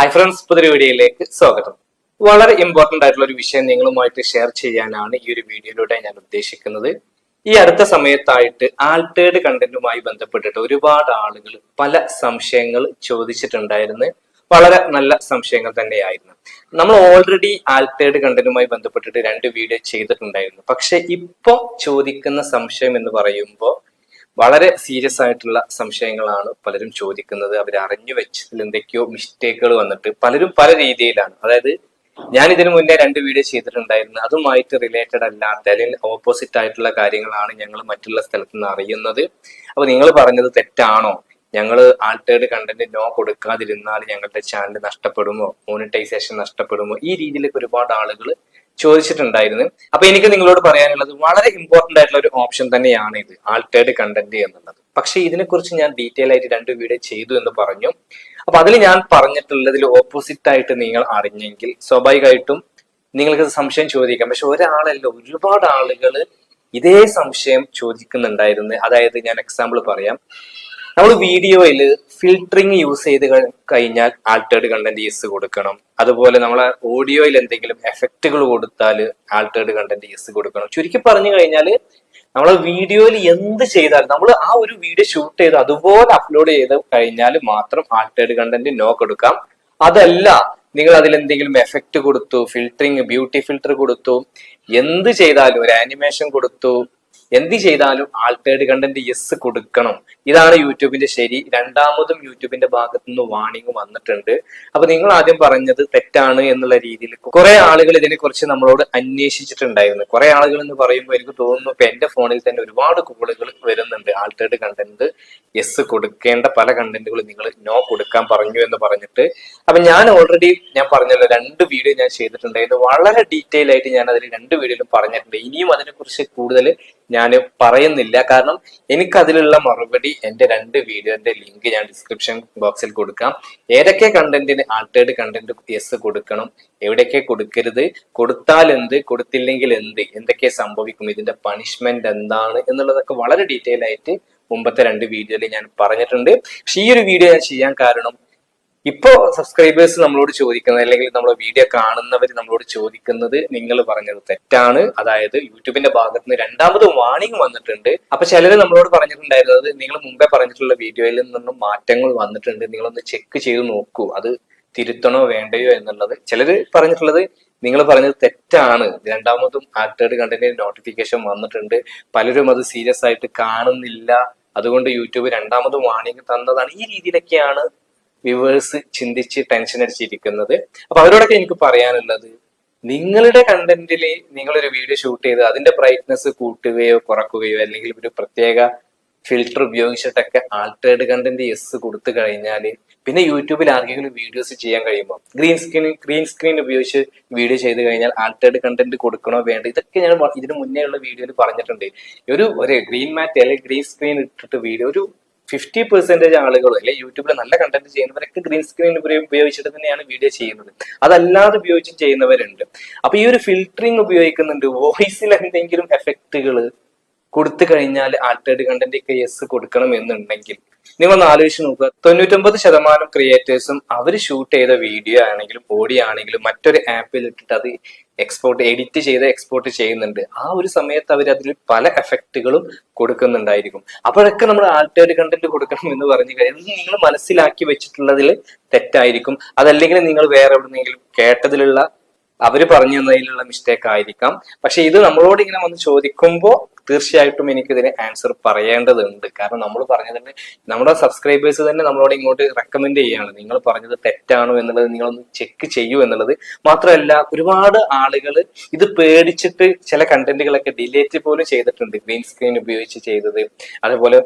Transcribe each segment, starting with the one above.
Hi friends പുതിയ വീഡിയോയിലേക്ക് സ്വാഗതം. വളരെ ഇമ്പോർട്ടന്റ് ആയിട്ടുള്ള ഒരു വിഷയം നിങ്ങളുമായിട്ട് ഷെയർ ചെയ്യാനാണ് ഈ ഒരു വീഡിയോയിലൂടെ ഞാൻ ഉദ്ദേശിക്കുന്നത്. ഈ അടുത്ത സമയത്തായിട്ട് ആൾട്ടേഡ് കണ്ടന്റുമായി ബന്ധപ്പെട്ടിട്ട് ഒരുപാട് ആളുകൾ പല സംശയങ്ങൾ ചോദിച്ചിട്ടുണ്ടായിരുന്നു. വളരെ നല്ല സംശയങ്ങൾ തന്നെയായിരുന്നു. നമ്മൾ ഓൾറെഡി ആൾട്ടേഡ് കണ്ടന്റുമായി ബന്ധപ്പെട്ടിട്ട് രണ്ട് വീഡിയോ ചെയ്തിട്ടുണ്ടായിരുന്നു. പക്ഷെ ഇപ്പോൾ ചോദിക്കുന്ന സംശയം എന്ന് പറയുമ്പോൾ വളരെ സീരിയസ് ആയിട്ടുള്ള സംശയങ്ങളാണ് പലരും ചോദിക്കുന്നത്. അവർ അറിഞ്ഞു വെച്ചതിൽ എന്തൊക്കെയോ മിസ്റ്റേക്കുകൾ വന്നിട്ട് പലരും പല രീതിയിലാണ്. അതായത് ഞാൻ ഇതിനു മുന്നേ രണ്ട് വീഡിയോ ചെയ്തിട്ടുണ്ടായിരുന്നു. അതുമായിട്ട് റിലേറ്റഡ് അല്ലാത്ത അല്ലെങ്കിൽ ഓപ്പോസിറ്റ് ആയിട്ടുള്ള കാര്യങ്ങളാണ് ഞങ്ങൾ മറ്റുള്ള സ്ഥലത്ത് നിന്ന് അറിയുന്നത്. അപ്പൊ നിങ്ങൾ പറഞ്ഞത് തെറ്റാണോ? ഞങ്ങൾ ആൾട്ടേഡ് കണ്ടന്റ് നോ കൊടുക്കാതിരുന്നാൽ ഞങ്ങളുടെ ചാനൽ നഷ്ടപ്പെടുമോ? മോണിറ്റൈസേഷൻ നഷ്ടപ്പെടുമോ? ഈ രീതിയിലേക്ക് ഒരുപാട് ആളുകൾ ചോദിച്ചിട്ടുണ്ടായിരുന്നു. അപ്പൊ എനിക്ക് നിങ്ങളോട് പറയാനുള്ളത് വളരെ ഇമ്പോർട്ടന്റ് ആയിട്ടുള്ള ഒരു ഓപ്ഷൻ തന്നെയാണ് ഇത് ആൾട്ടേഡ് കണ്ടന്റ് എന്നുള്ളത്. പക്ഷെ ഇതിനെക്കുറിച്ച് ഞാൻ ഡീറ്റെയിൽ ആയിട്ട് രണ്ട് വീഡിയോ ചെയ്തു എന്ന് പറഞ്ഞു. അപ്പൊ അതിൽ ഞാൻ പറഞ്ഞിട്ടുള്ളതിൽ ഓപ്പോസിറ്റ് ആയിട്ട് നിങ്ങൾ അറിഞ്ഞെങ്കിൽ സ്വാഭാവികമായിട്ടും നിങ്ങൾക്ക് സംശയം ചോദിക്കാം. പക്ഷെ ഒരാളല്ല ഒരുപാട് ആളുകൾ ഇതേ സംശയം ചോദിക്കുന്നുണ്ടായിരുന്നു. അതായത് ഞാൻ എക്സാമ്പിൾ പറയാം. നമ്മൾ വീഡിയോയിൽ ഫിൽറ്ററിങ് യൂസ് ചെയ്ത് കഴി- കഴിഞ്ഞാൽ ആൾട്ടേഡ് കണ്ടന്റ് യൂസ് കൊടുക്കണം. അതുപോലെ നമ്മൾ ഓഡിയോയിൽ എന്തെങ്കിലും എഫക്റ്റുകൾ കൊടുത്താൽ ആൾട്ടേഡ് കണ്ടന്റ് യൂസ് കൊടുക്കണം. ചുരുക്കി പറഞ്ഞു കഴിഞ്ഞാൽ നമ്മൾ വീഡിയോയിൽ എന്ത് ചെയ്താൽ നമ്മൾ ആ ഒരു വീഡിയോ ഷൂട്ട് ചെയ്ത് അതുപോലെ അപ്ലോഡ് ചെയ്ത് കഴിഞ്ഞാൽ മാത്രം ആൾട്ടേഡ് കണ്ടന്റ് നോ കൊടുക്കാം. അതല്ല നിങ്ങൾ അതിൽ എന്തെങ്കിലും എഫക്റ്റ് കൊടുത്തു ഫിൽറ്ററിങ് ബ്യൂട്ടി ഫിൽറ്റർ കൊടുത്തു എന്ത് ചെയ്താലും ഒരു ആനിമേഷൻ കൊടുത്തു എന്ത് ചെയ്താലും ആൾട്ടേഡ് കണ്ടന്റ് യെസ് കൊടുക്കണം. ഇതാണ് യൂട്യൂബിന്റെ ശരി. രണ്ടാമതും യൂട്യൂബിന്റെ ഭാഗത്തു നിന്ന് വാണിംഗ് വന്നിട്ടുണ്ട്. അപ്പൊ നിങ്ങൾ ആദ്യം പറഞ്ഞത് തെറ്റാണ് എന്നുള്ള രീതിയിൽ. കുറെ ആളുകൾ ഇതിനെക്കുറിച്ച് നമ്മളോട് അന്വേഷിച്ചിട്ടുണ്ടായിരുന്നു. കുറെ ആളുകൾ എന്ന് പറയുമ്പോൾ എനിക്ക് തോന്നുന്നു ഇപ്പൊ എന്റെ ഫോണിൽ തന്നെ ഒരുപാട് കോളുകൾ വരുന്നുണ്ട്. ആൾട്ടേഡ് കണ്ടന്റ് യെസ് കൊടുക്കേണ്ട പല കണ്ടന്റുകളും നിങ്ങൾ നോ കൊടുക്കാൻ പറഞ്ഞു എന്ന് പറഞ്ഞിട്ട്. അപ്പൊ ഞാൻ ഓൾറെഡി ഞാൻ പറഞ്ഞല്ലോ രണ്ട് വീഡിയോ ഞാൻ ചെയ്തിട്ടുണ്ടായിരുന്നു വളരെ ഡീറ്റെയിൽ ആയിട്ട് ഞാൻ അതിൽ രണ്ട് വീഡിയോയിലും പറഞ്ഞിട്ടുണ്ട്. ഇനിയും അതിനെക്കുറിച്ച് കൂടുതൽ പറയുന്നില്ല. കാരണം എനിക്ക് അതിലുള്ള മറുപടി എന്റെ രണ്ട് വീഡിയോന്റെ ലിങ്ക് ഞാൻ ഡിസ്ക്രിപ്ഷൻ ബോക്സിൽ കൊടുക്കാം. ഏതൊക്കെ കണ്ടന്റിന് ആൾട്ടേഡ് കണ്ടന്റ് യെസ് കൊടുക്കണം എവിടെയൊക്കെ കൊടുക്കരുത് കൊടുത്താൽ എന്ത് കൊടുത്തില്ലെങ്കിൽ എന്ത് എന്തൊക്കെ സംഭവിക്കും ഇതിന്റെ പണിഷ്മെന്റ് എന്താണ് എന്നുള്ളതൊക്കെ വളരെ ഡീറ്റെയിൽ ആയിട്ട് മുമ്പത്തെ രണ്ട് വീഡിയോയിൽ ഞാൻ പറഞ്ഞിട്ടുണ്ട്. പക്ഷെ ഈ ഒരു വീഡിയോ ഞാൻ ചെയ്യാൻ കാരണം ഇപ്പോ സബ്സ്ക്രൈബേഴ്സ് നമ്മളോട് ചോദിക്കുന്നത് അല്ലെങ്കിൽ നമ്മളെ വീഡിയോ കാണുന്നവർ നമ്മളോട് ചോദിക്കുന്നത് നിങ്ങൾ പറഞ്ഞത് തെറ്റാണ്. അതായത് യൂട്യൂബിന്റെ ഭാഗത്ത് നിന്ന് രണ്ടാമത് വാണിംഗ് വന്നിട്ടുണ്ട്. അപ്പൊ ചിലര് നമ്മളോട് പറഞ്ഞിട്ടുണ്ടായിരുന്നത് നിങ്ങൾ മുമ്പേ പറഞ്ഞിട്ടുള്ള വീഡിയോയിൽ നിന്നും മാറ്റങ്ങൾ വന്നിട്ടുണ്ട്. നിങ്ങളൊന്ന് ചെക്ക് ചെയ്ത് നോക്കൂ അത് തിരുത്തണോ വേണ്ടയോ എന്നുള്ളത്. ചിലര് പറഞ്ഞിട്ടുള്ളത് നിങ്ങൾ പറഞ്ഞത് തെറ്റാണ്. രണ്ടാമതും ആക്ടേഡ് കണ്ടന്റ് നോട്ടിഫിക്കേഷൻ വന്നിട്ടുണ്ട്. പലരും അത് സീരിയസ് ആയിട്ട് കാണുന്നില്ല. അതുകൊണ്ട് യൂട്യൂബ് രണ്ടാമത് വാണിംഗ് തന്നതാണ്. ഈ രീതിയിലൊക്കെയാണ് വ്യൂവേഴ്സ് ചിന്തിച്ച് ടെൻഷൻ അടിച്ചിരിക്കുന്നത്. അപ്പൊ അവരോടൊക്കെ എനിക്ക് പറയാനുള്ളത് നിങ്ങളുടെ കണ്ടന്റിൽ നിങ്ങളൊരു വീഡിയോ ഷൂട്ട് ചെയ്ത് അതിന്റെ ബ്രൈറ്റ്നസ് കൂട്ടുകയോ കുറക്കുകയോ അല്ലെങ്കിൽ ഒരു പ്രത്യേക ഫിൽറ്റർ ഉപയോഗിച്ചിട്ടൊക്കെ ആൾട്ടേഡ് കണ്ടന്റ് യെസ് കൊടുത്തു കഴിഞ്ഞാൽ പിന്നെ യൂട്യൂബിൽ ആർക്കെങ്കിലും വീഡിയോസ് ചെയ്യാൻ കഴിയുമോ ഗ്രീൻ സ്ക്രീൻ ഗ്രീൻ സ്ക്രീൻ ഉപയോഗിച്ച് വീഡിയോ ചെയ്ത് കഴിഞ്ഞാൽ ആൾട്ടേഡ് കണ്ടന്റ് കൊടുക്കണോ വേണ്ട? ഇതൊക്കെ ഞാൻ ഇതിന് മുന്നേ ഉള്ള വീഡിയോയിൽ പറഞ്ഞിട്ടുണ്ട്. ഒരു ഒരു ഗ്രീൻ മാറ്റ് അല്ലെങ്കിൽ ഗ്രീൻ സ്ക്രീൻ ഇട്ടിട്ട് വീഡിയോ ഒരു ഫിഫ്റ്റി പെർസെന്റേജ് ആളുകൾ അല്ലെ യൂട്യൂബിൽ നല്ല കണ്ടന്റ് ചെയ്യുന്നവരൊക്കെ ഗ്രീൻ സ്ക്രീൻ ഉപയോഗിച്ചിട്ട് തന്നെയാണ് വീഡിയോ ചെയ്യുന്നത്. അതല്ലാതെ ഉപയോഗിച്ച് ചെയ്യുന്നവരുണ്ട്. അപ്പൊ ഈ ഒരു ഫിൽറ്ററിങ് ഉപയോഗിക്കുന്നുണ്ട്. വോയിസിൽ എന്തെങ്കിലും എഫക്റ്റുകൾ കൊടുത്തു കഴിഞ്ഞാൽ ആൾട്ടേഡ് കണ്ടന്റ് ഒക്കെ യെസ് കൊടുക്കണം എന്നുണ്ടെങ്കിൽ നിങ്ങൾ ഒന്ന് ആലോചിച്ച് നോക്കുക. തൊണ്ണൂറ്റൊമ്പത് ശതമാനം ക്രിയേറ്റേഴ്സും അവർ ഷൂട്ട് ചെയ്ത വീഡിയോ ആണെങ്കിലും ഓഡിയോ ആണെങ്കിലും മറ്റൊരു ആപ്പിൽ ഇട്ടിട്ട് അത് എക്സ്പോർട്ട് എഡിറ്റ് ചെയ്ത് എക്സ്പോർട്ട് ചെയ്യുന്നുണ്ട്. ആ ഒരു സമയത്ത് അവർ അതിൽ പല എഫക്റ്റുകളും കൊടുക്കുന്നുണ്ടായിരിക്കും. അപ്പോഴൊക്കെ നമ്മൾ ആൾട്ടേഡ് കണ്ടന്റ് കൊടുക്കണം എന്ന് പറഞ്ഞു കഴിഞ്ഞാൽ നിങ്ങൾ മനസ്സിലാക്കി വെച്ചിട്ടുള്ളതിൽ തെറ്റായിരിക്കും. അതല്ലെങ്കിൽ നിങ്ങൾ വേറെ എവിടെന്നെങ്കിലും കേട്ടതിലുള്ള അവർ പറഞ്ഞു തന്നതിലുള്ള മിസ്റ്റേക്ക് ആയിരിക്കാം. പക്ഷെ ഇത് നമ്മളോട് ഇങ്ങനെ വന്ന് ചോദിക്കുമ്പോൾ തീർച്ചയായിട്ടും എനിക്ക് ഇതിന് ആൻസർ പറയേണ്ടതുണ്ട്. കാരണം നമ്മൾ പറഞ്ഞതിന് നമ്മുടെ സബ്സ്ക്രൈബേഴ്സ് തന്നെ നമ്മളോട് ഇങ്ങോട്ട് റെക്കമെൻഡ് ചെയ്യാണ്. നിങ്ങൾ പറഞ്ഞത് തെറ്റാണോ എന്നുള്ളത് നിങ്ങളൊന്ന് ചെക്ക് ചെയ്യൂ എന്നുള്ളത്. മാത്രമല്ല ഒരുപാട് ആളുകൾ ഇത് പേടിച്ചിട്ട് ചില കണ്ടന്റുകളൊക്കെ ഡിലേറ്റ് പോലും ചെയ്തിട്ടുണ്ട്. ഗ്രീൻ സ്ക്രീൻ ഉപയോഗിച്ച് ചെയ്തത്. അതുപോലെ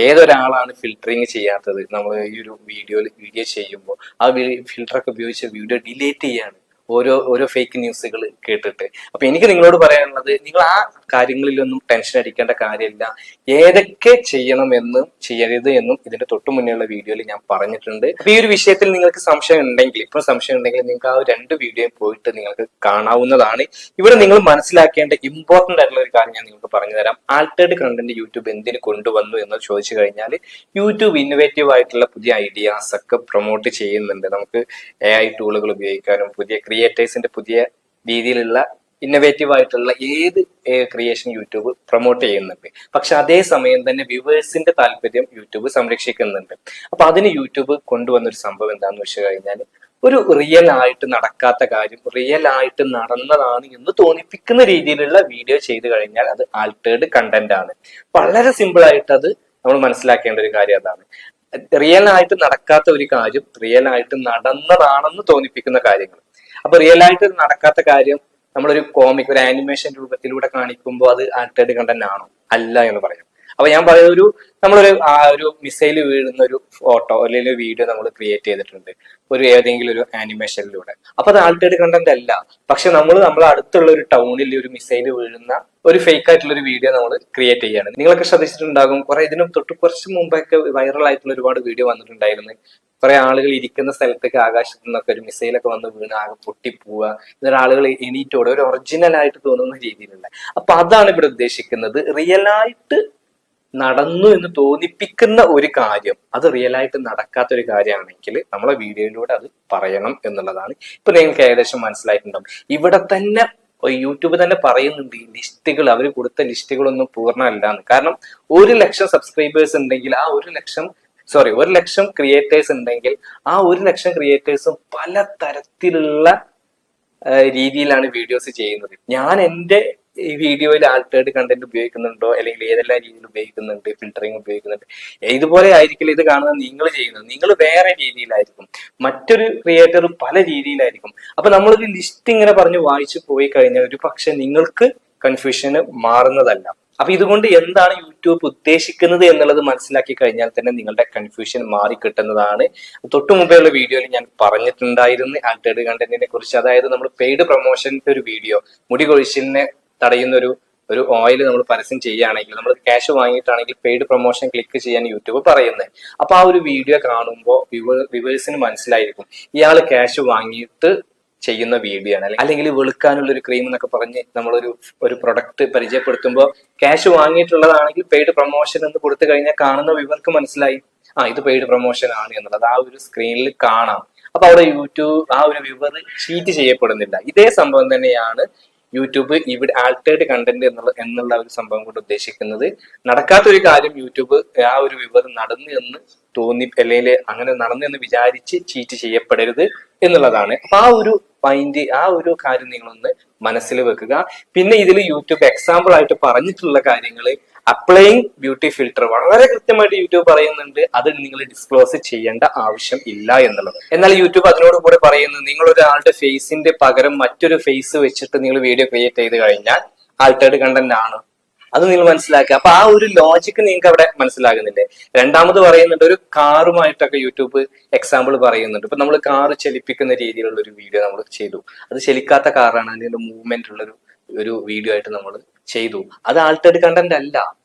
ഏതൊരാളാണ് ഫിൽറ്ററിങ് ചെയ്യാത്തത്? നമ്മൾ ഈ ഒരു വീഡിയോയിൽ വീഡിയോ ചെയ്യുമ്പോൾ ആ ഫിൽറ്ററൊക്കെ ഉപയോഗിച്ച് വീഡിയോ ഡിലേറ്റ് ചെയ്യാണ്. ഓരോ ഓരോ ഫേക്ക് ന്യൂസുകൾ കേട്ടിട്ട്. അപ്പൊ എനിക്ക് നിങ്ങളോട് പറയാനുള്ളത് നിങ്ങൾ ആ കാര്യങ്ങളിലൊന്നും ടെൻഷൻ അടിക്കേണ്ട കാര്യമില്ല. ഏതൊക്കെ ചെയ്യണമെന്നും ചെയ്യരുത് എന്നും ഇതിന്റെ തൊട്ടു മുന്നേയുള്ള വീഡിയോയിൽ ഞാൻ പറഞ്ഞിട്ടുണ്ട്. ഈ ഒരു വിഷയത്തിൽ നിങ്ങൾക്ക് സംശയം ഉണ്ടെങ്കിൽ ഇപ്പൊ സംശയം ഉണ്ടെങ്കിൽ നിങ്ങൾക്ക് ആ രണ്ട് വീഡിയോ പോയിട്ട് നിങ്ങൾക്ക് കാണാവുന്നതാണ്. ഇവിടെ നിങ്ങൾ മനസ്സിലാക്കേണ്ട ഇമ്പോർട്ടന്റ് ആയിട്ടുള്ള ഒരു കാര്യം ഞാൻ നിങ്ങൾക്ക് പറഞ്ഞു തരാം. ആൾട്ടേഡ് കണ്ടന്റ് യൂട്യൂബ് എന്തിന് കൊണ്ടുവന്നു എന്ന് ചോദിച്ചു കഴിഞ്ഞാൽ യൂട്യൂബ് ഇന്നോവേറ്റീവ് ആയിട്ടുള്ള പുതിയ ഐഡിയാസ് ഒക്കെ പ്രൊമോട്ട് ചെയ്യുന്നുണ്ട്. നമുക്ക് എ ഐ ടൂളുകൾ ഉപയോഗിക്കാനും പുതിയ ക്രിയേറ്റേഴ്സിന്റെ പുതിയ രീതിയിലുള്ള ഇന്നോവേറ്റീവ് ആയിട്ടുള്ള ഏത് ക്രിയേഷൻ യൂട്യൂബ് പ്രൊമോട്ട് ചെയ്യുന്നുണ്ട്. പക്ഷെ അതേ സമയം തന്നെ വ്യൂവേഴ്സിന്റെ താല്പര്യം യൂട്യൂബ് സംരക്ഷിക്കുന്നുണ്ട്. അപ്പൊ അതിന് യൂട്യൂബ് കൊണ്ടുവന്ന ഒരു സംഭവം എന്താണെന്ന് വെച്ച് കഴിഞ്ഞാൽ ഒരു റിയൽ ആയിട്ട് നടക്കാത്ത കാര്യം റിയൽ ആയിട്ട് നടന്നതാണ് എന്ന് തോന്നിപ്പിക്കുന്ന രീതിയിലുള്ള വീഡിയോ ചെയ്തു കഴിഞ്ഞാൽ അത് ആൾട്ടേർഡ് കണ്ടന്റ് ആണ്. വളരെ സിമ്പിൾ ആയിട്ട് അത് നമ്മൾ മനസ്സിലാക്കേണ്ട ഒരു കാര്യം അതാണ്. റിയൽ ആയിട്ട് നടക്കാത്ത ഒരു കാര്യം റിയൽ ആയിട്ട് നടന്നതാണെന്ന് തോന്നിപ്പിക്കുന്ന കാര്യങ്ങൾ. അപ്പൊ റിയൽ ആയിട്ട് നടക്കാത്ത കാര്യം നമ്മളൊരു കോമിക് ഒരു ആനിമേഷൻ രൂപത്തിലൂടെ കാണിക്കുമ്പോൾ അത് ആർട്ടേഡ് കണ്ടന്റ് ആണോ അല്ല എന്ന് പറയാം. അപ്പൊ ഞാൻ പറയുന്ന ഒരു നമ്മളൊരു ആ ഒരു മിസൈൽ വീഴുന്ന ഒരു ഫോട്ടോ അല്ലെങ്കിൽ ഒരു വീഡിയോ നമ്മൾ ക്രിയേറ്റ് ചെയ്തിട്ടുണ്ട്. ഒരു ഏതെങ്കിലും ഒരു ആനിമേഷനിലൂടെ അപ്പൊ അത് ആൾട്ടേഡ് കണ്ടന്റ് അല്ല. പക്ഷെ നമ്മൾ നമ്മളെ അടുത്തുള്ള ഒരു ടൗണിൽ ഒരു മിസൈൽ വീഴുന്ന ഒരു ഫേക്ക് ആയിട്ടുള്ള ഒരു വീഡിയോ നമ്മൾ ക്രിയേറ്റ് ചെയ്യാണ്. നിങ്ങളൊക്കെ ശ്രദ്ധിച്ചിട്ടുണ്ടാകും. കുറെ ഇതിനും തൊട്ട് കുറച്ച് മുമ്പൊക്കെ വൈറൽ ആയിട്ടുള്ള ഒരുപാട് വീഡിയോ വന്നിട്ടുണ്ടായിരുന്നു. കുറെ ആളുകൾ ഇരിക്കുന്ന സ്ഥലത്തേക്ക് ആകാശത്തു നിന്നൊക്കെ ഒരു മിസൈലൊക്കെ വന്ന് വീണ് ആകെ പൊട്ടിപ്പോവുക. എന്നിട്ട് ആളുകൾ എണീറ്റോടെ. ഒരു ഒറിജിനൽ ആയിട്ട് തോന്നുന്ന രീതിയിലുള്ള. അപ്പൊ അതാണ് ഇവിടെ ഉദ്ദേശിക്കുന്നത്. റിയൽ ആയിട്ട് നടന്നു എന്ന് തോന്നിപ്പിക്കുന്ന ഒരു കാര്യം അത് റിയൽ ആയിട്ട് നടക്കാത്ത ഒരു കാര്യമാണെങ്കിൽ നമ്മളെ വീഡിയോയിലൂടെ അത് പറയണം എന്നുള്ളതാണ്. ഇപ്പൊ നിങ്ങൾക്ക് ഏകദേശം മനസ്സിലായിട്ടുണ്ടാവും. ഇവിടെ തന്നെ യൂട്യൂബ് തന്നെ പറയുന്നുണ്ട് ഈ ലിസ്റ്റുകൾ അവർ കൊടുത്ത ലിസ്റ്റുകളൊന്നും പൂർണമല്ലാന്ന്. കാരണം ഒരു ലക്ഷം സബ്സ്ക്രൈബേഴ്സ് ഉണ്ടെങ്കിൽ ആ ഒരു ലക്ഷം സോറി ഒരു ലക്ഷം ക്രിയേറ്റേഴ്സ് ഉണ്ടെങ്കിൽ ആ ഒരു ലക്ഷം ക്രിയേറ്റേഴ്സും പല തരത്തിലുള്ള രീതിയിലാണ് വീഡിയോസ് ചെയ്യുന്നത്. ഞാൻ എന്റെ ഈ വീഡിയോയിൽ ആൾട്ടേർഡ് കണ്ടന്റ് ഉപയോഗിക്കുന്നുണ്ടോ? അല്ലെങ്കിൽ ഏതെല്ലാം രീതിയിൽ ഉപയോഗിക്കുന്നുണ്ട്? ഫിൽറ്ററിങ് ഉപയോഗിക്കുന്നുണ്ട്? ഇതുപോലെ ആയിരിക്കില്ല ഇത് കാണുന്നത് നിങ്ങൾ ചെയ്യുന്നത്? നിങ്ങൾ വേറെ രീതിയിലായിരിക്കും. മറ്റൊരു ക്രിയേറ്റർ പല രീതിയിലായിരിക്കും. അപ്പൊ നമ്മളൊരു ലിസ്റ്റ് ഇങ്ങനെ പറഞ്ഞ് വായിച്ചു പോയി കഴിഞ്ഞാൽ ഒരു പക്ഷെ നിങ്ങൾക്ക് കൺഫ്യൂഷന് മാറുന്നതല്ല. അപ്പൊ ഇതുകൊണ്ട് എന്താണ് യൂട്യൂബ് ഉദ്ദേശിക്കുന്നത് എന്നുള്ളത് മനസ്സിലാക്കി കഴിഞ്ഞാൽ തന്നെ നിങ്ങളുടെ കൺഫ്യൂഷൻ മാറി കിട്ടുന്നതാണ്. തൊട്ടു മുമ്പേയുള്ള വീഡിയോയിൽ ഞാൻ പറഞ്ഞിട്ടുണ്ടായിരുന്നു ആൾട്ടേഡ് കണ്ടന്റിനെ കുറിച്ച്. അതായത് നമ്മൾ പെയ്ഡ് പ്രൊമോഷന്റെ ഒരു വീഡിയോ മുടി കൊഴിച്ചിലിനെ തടയുന്ന ഒരു ഒരു ഓയിൽ നമ്മൾ പരസ്യം ചെയ്യുകയാണെങ്കിൽ നമ്മൾ ക്യാഷ് വാങ്ങിയിട്ടാണെങ്കിൽ പെയ്ഡ് പ്രൊമോഷൻ ക്ലിക്ക് ചെയ്യാൻ യൂട്യൂബ് പറയുന്നത്. അപ്പൊ ആ ഒരു വീഡിയോ കാണുമ്പോൾ വ്യൂവേഴ്സിന് മനസ്സിലായിരിക്കും. ഇയാൾ ക്യാഷ് വാങ്ങിയിട്ട് ചെയ്യുന്ന വീഡിയോ ആണ്. അല്ലെങ്കിൽ വെളുക്കാനുള്ള ഒരു ക്രീം എന്നൊക്കെ പറഞ്ഞ് നമ്മളൊരു ഒരു പ്രൊഡക്റ്റ് പരിചയപ്പെടുത്തുമ്പോൾ ക്യാഷ് വാങ്ങിയിട്ടുള്ളതാണെങ്കിൽ പെയ്ഡ് പ്രൊമോഷൻ എന്ന് കൊടുത്തു കഴിഞ്ഞാൽ കാണുന്ന വിവർക്ക് മനസ്സിലായി. ആ ഇത് പെയ്ഡ് പ്രൊമോഷൻ ആണ് എന്നുള്ളത്. ആ ഒരു സ്ക്രീനിൽ കാണാം. അപ്പൊ അവിടെ യൂട്യൂബ് ആ ഒരു വിവർ ചീറ്റ് ചെയ്യപ്പെടുന്നില്ല. ഇതേ സംഭവം തന്നെയാണ് യൂട്യൂബ് ഇവിടെ ആൾട്ടേഡ് കണ്ടന്റ് എന്നുള്ള എന്നുള്ള ഒരു സംഭവം കൊണ്ട് ഉദ്ദേശിക്കുന്നത്. നടക്കാത്ത ഒരു കാര്യം യൂട്യൂബ് ആ ഒരു വിവരം നടന്നു എന്ന് തോന്നി അല്ലെങ്കിൽ അങ്ങനെ നടന്നു എന്ന് വിചാരിച്ച് ചീറ്റ് ചെയ്യപ്പെടരുത് എന്നുള്ളതാണ്. അപ്പൊ ആ ഒരു മൈൻഡ് ആ ഒരു കാര്യം നിങ്ങളൊന്ന് മനസ്സിൽ വെക്കുക. പിന്നെ ഇതിൽ യൂട്യൂബ് എക്സാമ്പിൾ ആയിട്ട് പറഞ്ഞിട്ടുള്ള കാര്യങ്ങൾ അപ്ലൈയിങ് ബ്യൂട്ടി ഫിൽട്ടർ വളരെ കൃത്യമായിട്ട് യൂട്യൂബ് പറയുന്നുണ്ട് അത് നിങ്ങൾ ഡിസ്ക്ലോസ് ചെയ്യേണ്ട ആവശ്യം ഇല്ല എന്നുള്ളത്. എന്നാൽ യൂട്യൂബ് അതിനോട് കൂടെ പറയുന്നത് നിങ്ങൾ ഒരാളുടെ ഫേസിന്റെ പകരം മറ്റൊരു ഫേസ് വെച്ചിട്ട് നിങ്ങൾ വീഡിയോ ക്രിയേറ്റ് ചെയ്ത് കഴിഞ്ഞാൽ ആൾട്ടേഡ് കണ്ടന്റ് ആണ്. അത് നിങ്ങൾ മനസ്സിലാക്കുക. അപ്പൊ ആ ഒരു ലോജിക്ക് നിങ്ങൾക്ക് അവിടെ മനസ്സിലാകുന്നില്ലേ? രണ്ടാമത് പറയുന്നുണ്ട് ഒരു കാറുമായിട്ടൊക്കെ യൂട്യൂബ് എക്സാമ്പിൾ പറയുന്നുണ്ട്. ഇപ്പൊ നമ്മൾ കാറ് ചലിപ്പിക്കുന്ന രീതിയിലുള്ള ഒരു വീഡിയോ നമ്മൾ ചെയ്തു. അത് ചലിക്കാത്ത കാറാണ് അതിന്റെ മൂവ്മെന്റ് ഉള്ള ഒരു വീഡിയോ ആയിട്ട് നമ്മൾ ചെയ്തു. അത് ആൾട്ടേഡ് കണ്ടന്റ് അല്ല.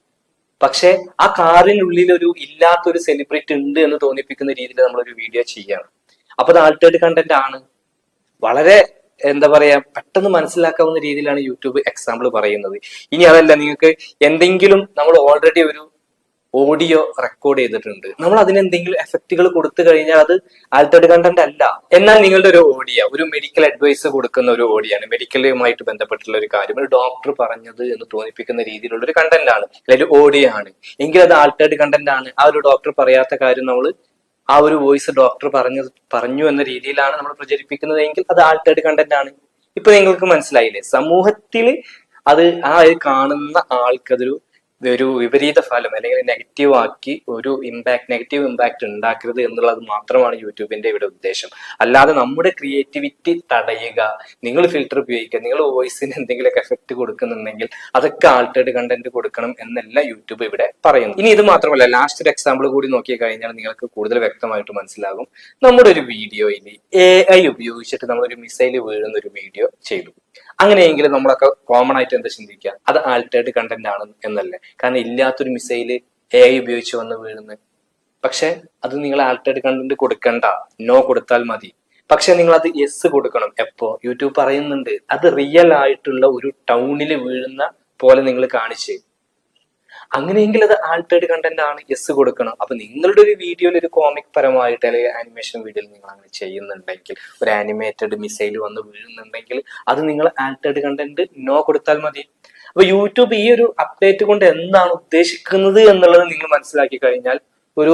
പക്ഷെ ആ കാറിനുള്ളിൽ ഒരു ഇല്ലാത്തൊരു സെലിബ്രിറ്റി ഉണ്ട് എന്ന് തോന്നിപ്പിക്കുന്ന രീതിയിൽ നമ്മളൊരു വീഡിയോ ചെയ്യണം. അപ്പൊ അത് ആൾട്ടേഡ് കണ്ടന്റ് ആണ്. വളരെ എന്താ പറയാ പെട്ടെന്ന് മനസ്സിലാക്കാവുന്ന രീതിയിലാണ് യൂട്യൂബ് എക്സാമ്പിൾ പറയുന്നത്. ഇനി അതല്ല നിങ്ങൾക്ക് എന്തെങ്കിലും നമ്മൾ ഓൾറെഡി ഒരു ഓഡിയോ റെക്കോർഡ് ചെയ്തിട്ടുണ്ട്. നമ്മൾ അതിന് എന്തെങ്കിലും എഫക്റ്റുകൾ കൊടുത്തു കഴിഞ്ഞാൽ അത് ആൾട്ടേർഡ് കണ്ടന്റ് അല്ല. എന്നാൽ നിങ്ങളുടെ ഒരു ഓഡിയ ഒരു മെഡിക്കൽ അഡ്വൈസ് കൊടുക്കുന്ന ഒരു ഓഡിയാണ് മെഡിക്കലുമായിട്ട് ബന്ധപ്പെട്ടുള്ള ഒരു കാര്യം. ഒരു ഡോക്ടർ പറഞ്ഞത് എന്ന് തോന്നിപ്പിക്കുന്ന രീതിയിലുള്ള ഒരു കണ്ടന്റ് ആണ്. അല്ലെങ്കിൽ ഓഡിയോ ആണ്. എങ്കിൽ അത് ആൾട്ടേർഡ് കണ്ടന്റ് ആണ്. ആ ഒരു ഡോക്ടർ പറയാത്ത കാര്യം നമ്മൾ ആ ഒരു വോയിസ് ഡോക്ടർ പറഞ്ഞു പറഞ്ഞു എന്ന രീതിയിലാണ് നമ്മൾ പ്രചരിപ്പിക്കുന്നത് എങ്കിൽ അത് ആൾട്ടേർഡ് കണ്ടന്റ് ആണ്. ഇപ്പൊ നിങ്ങൾക്ക് മനസ്സിലായില്ലേ? സമൂഹത്തിൽ അത് ആ കാണുന്ന ആൾക്കതൊരു ഒരു വിപരീത ഫലം അല്ലെങ്കിൽ നെഗറ്റീവ് ആക്കി ഒരു ഇമ്പാക്ട് നെഗറ്റീവ് ഇമ്പാക്ട് ഉണ്ടാക്കരുത് എന്നുള്ളത് മാത്രമാണ് യൂട്യൂബിന്റെ ഇവിടെ ഉദ്ദേശം. അല്ലാതെ നമ്മുടെ ക്രിയേറ്റിവിറ്റി തടയുക നിങ്ങൾ ഫിൽറ്റർ ഉപയോഗിക്കുക നിങ്ങൾ വോയിസിന് എന്തെങ്കിലുമൊക്കെ എഫക്ട് കൊടുക്കുന്നുണ്ടെങ്കിൽ അതൊക്കെ ആൾട്ടേഡ് കണ്ടന്റ് കൊടുക്കണം എന്നല്ല യൂട്യൂബ് ഇവിടെ പറയുന്നു ഇനി ഇത് മാത്രമല്ല ലാസ്റ്റ് ഒരു എക്സാമ്പിൾ കൂടി നോക്കി കഴിഞ്ഞാൽ നിങ്ങൾക്ക് കൂടുതൽ വ്യക്തമായിട്ട് മനസ്സിലാകും. നമ്മുടെ ഒരു വീഡിയോയിൽ എ ഐ ഉപയോഗിച്ചിട്ട് നമ്മൾ ഒരു മിസൈൽ വീഴുന്ന ഒരു വീഡിയോ ചെയ്തു. അങ്ങനെയെങ്കിൽ നമ്മളൊക്കെ കോമൺ ആയിട്ട് എന്താ ചിന്തിക്കുക? അത് ആൾട്ടേർഡ് കണ്ടന്റ് ആണ് എന്നല്ലേ? കാരണം ഇല്ലാത്തൊരു മിസൈൽ എ ഐ ഉപയോഗിച്ച് വന്ന് വീഴുന്നത് പക്ഷെ അത് നിങ്ങൾ ആൾട്ടേർഡ് കണ്ടന്റ് കൊടുക്കണ്ട. നോ കൊടുത്താൽ മതി. പക്ഷെ നിങ്ങൾ അത് യെസ് കൊടുക്കണം. എപ്പോ? യൂട്യൂബ് പറയുന്നുണ്ട്. അത് റിയൽ ആയിട്ടുള്ള ഒരു ടൗണിൽ വീഴുന്ന പോലെ നിങ്ങൾ കാണിച്ച്. അങ്ങനെയെങ്കിൽ അത് ആൾട്ടേഡ് കണ്ടന്റ് ആണ് എസ് കൊടുക്കണം. അപ്പൊ നിങ്ങളുടെ ഒരു വീഡിയോയിൽ ഒരു കോമിക് പരമായിട്ട് അല്ലെങ്കിൽ ആനിമേഷൻ വീഡിയോയിൽ നിങ്ങൾ അങ്ങനെ ചെയ്യുന്നുണ്ടെങ്കിൽ ഒരു ആനിമേറ്റഡ് മിസൈൽ വന്ന് വീഴുന്നുണ്ടെങ്കിൽ അത് നിങ്ങൾ ആൾട്ടേഡ് കണ്ടന്റ് നോ കൊടുത്താൽ മതി. അപ്പൊ യൂട്യൂബ് ഈ ഒരു അപ്ഡേറ്റ് കൊണ്ട് എന്താണ് ഉദ്ദേശിക്കുന്നത് എന്നുള്ളത് നിങ്ങൾ മനസ്സിലാക്കി കഴിഞ്ഞാൽ ഒരു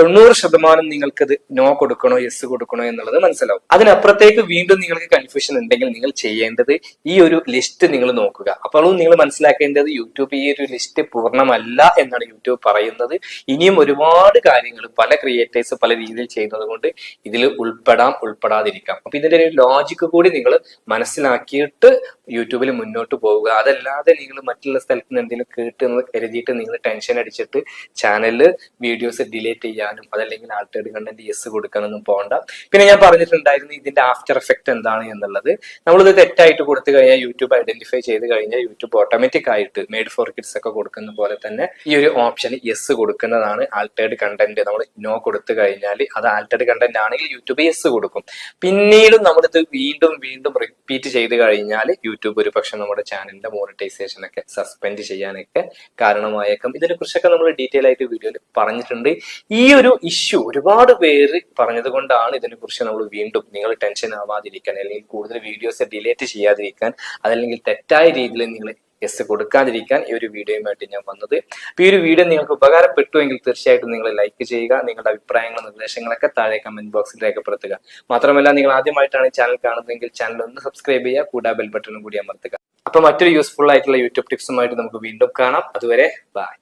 തൊണ്ണൂറ് ശതമാനം നിങ്ങൾക്കത് നോ കൊടുക്കണോ യെസ് കൊടുക്കണോ എന്നുള്ളത് മനസ്സിലാവും. അതിനപ്പുറത്തേക്ക് വീണ്ടും നിങ്ങൾക്ക് കൺഫ്യൂഷൻ ഉണ്ടെങ്കിൽ നിങ്ങൾ ചെയ്യേണ്ടത് ഈ ഒരു ലിസ്റ്റ് നിങ്ങൾ നോക്കുക. അപ്പോഴും നിങ്ങൾ മനസ്സിലാക്കേണ്ടത് യൂട്യൂബ് ഈ ഒരു ലിസ്റ്റ് പൂർണമല്ല എന്നാണ് യൂട്യൂബ് പറയുന്നത്. ഇനിയും ഒരുപാട് കാര്യങ്ങൾ പല ക്രിയേറ്റേഴ്സ് പല രീതിയിൽ ചെയ്യുന്നത് കൊണ്ട് ഇതിൽ ഉൾപ്പെടാം ഉൾപ്പെടാതിരിക്കാം. അപ്പൊ ഇതിന്റെ ഒരു ലോജിക്ക് കൂടി നിങ്ങൾ മനസ്സിലാക്കിയിട്ട് യൂട്യൂബിൽ മുന്നോട്ട് പോവുക. അതല്ലാതെ നിങ്ങൾ മറ്റുള്ള സ്ഥലത്ത് നിന്ന് എന്തെങ്കിലും കേട്ട് കരുതിയിട്ട് നിങ്ങൾ ടെൻഷൻ അടിച്ചിട്ട് ചാനലിൽ വീഡിയോസ് ഡിലീറ്റ് ചെയ്യാനും അതല്ലെങ്കിൽ ആൾട്ടേഡ് കണ്ടന്റ് യെസ് കൊടുക്കാനൊന്നും പോകണ്ട പിന്നെ ഞാൻ പറഞ്ഞിട്ടുണ്ടായിരുന്നു ഇതിന്റെ ആഫ്റ്റർ എഫക്റ്റ് എന്താണ് എന്നുള്ളത്. നമ്മളിത് തെറ്റായിട്ട് കൊടുത്തു കഴിഞ്ഞാൽ യൂട്യൂബ് ഐഡന്റിഫൈ ചെയ്ത് കഴിഞ്ഞാൽ യൂട്യൂബ് ഓട്ടോമാറ്റിക് ആയിട്ട് മെയ്ഡ് ഫോർ കിഡ്സ് ഒക്കെ കൊടുക്കുന്ന പോലെ തന്നെ ഈ ഒരു ഓപ്ഷൻ യെസ് കൊടുക്കുന്നതാണ് ആൾട്ടേഡ് കണ്ടന്റ് നമ്മൾ നോ കൊടുത്തു കഴിഞ്ഞാൽ അത് ആൾട്ടേഡ് കണ്ടന്റ് ആണെങ്കിൽ യൂട്യൂബ് യെസ് കൊടുക്കും. പിന്നീട് നമ്മളിത് വീണ്ടും വീണ്ടും റിപ്പീറ്റ് ചെയ്ത് കഴിഞ്ഞാൽ യൂട്യൂബ് ഒരു പക്ഷെ നമ്മുടെ ചാനലിന്റെ മോണിറ്റൈസേഷൻ ഒക്കെ സസ്പെൻഡ് ചെയ്യാനൊക്കെ കാരണമായേക്കും. ഇതിനെ കുറിച്ചൊക്കെ നമ്മൾ ഡീറ്റെയിൽ ആയിട്ട് വീഡിയോയിൽ പറഞ്ഞിട്ടുണ്ട്. ഈ ഒരു ഇഷ്യൂ ഒരുപാട് പേര് പറഞ്ഞത് കൊണ്ടാണ് ഇതിനെ കുറിച്ച് നമ്മൾ വീണ്ടും നിങ്ങൾ ടെൻഷൻ ആവാതിരിക്കാൻ അല്ലെങ്കിൽ കൂടുതൽ വീഡിയോസ് ഡിലേറ്റ് ചെയ്യാതിരിക്കാൻ അതല്ലെങ്കിൽ തെറ്റായ രീതിയിൽ നിങ്ങൾ എസ് കൊടുക്കാതിരിക്കാൻ ഈ ഒരു വീഡിയോയുമായിട്ട് ഞാൻ വന്നത്. ഈ ഒരു വീഡിയോ നിങ്ങൾക്ക് ഉപകാരപ്പെട്ടുവെങ്കിൽ തീർച്ചയായിട്ടും നിങ്ങൾ ലൈക്ക് ചെയ്യുക നിങ്ങളുടെ അഭിപ്രായങ്ങളും നിർദ്ദേശങ്ങളൊക്കെ താഴെ കമന്റ് ബോക്സിൽ രേഖപ്പെടുത്തുക. മാത്രമല്ല നിങ്ങൾ ആദ്യമായിട്ടാണ് ചാനൽ കാണുന്നതെങ്കിൽ ചാനൽ ഒന്ന് സബ്സ്ക്രൈബ് ചെയ്യുക കൂടാ ബെൽ ബട്ടണും കൂടി അമർത്തുക. അപ്പൊ മറ്റൊരു യൂസ്ഫുൾ ആയിട്ടുള്ള യൂട്യൂബ് ടിപ്സുമായിട്ട് നമുക്ക് വീണ്ടും കാണാം. അതുവരെ ബൈ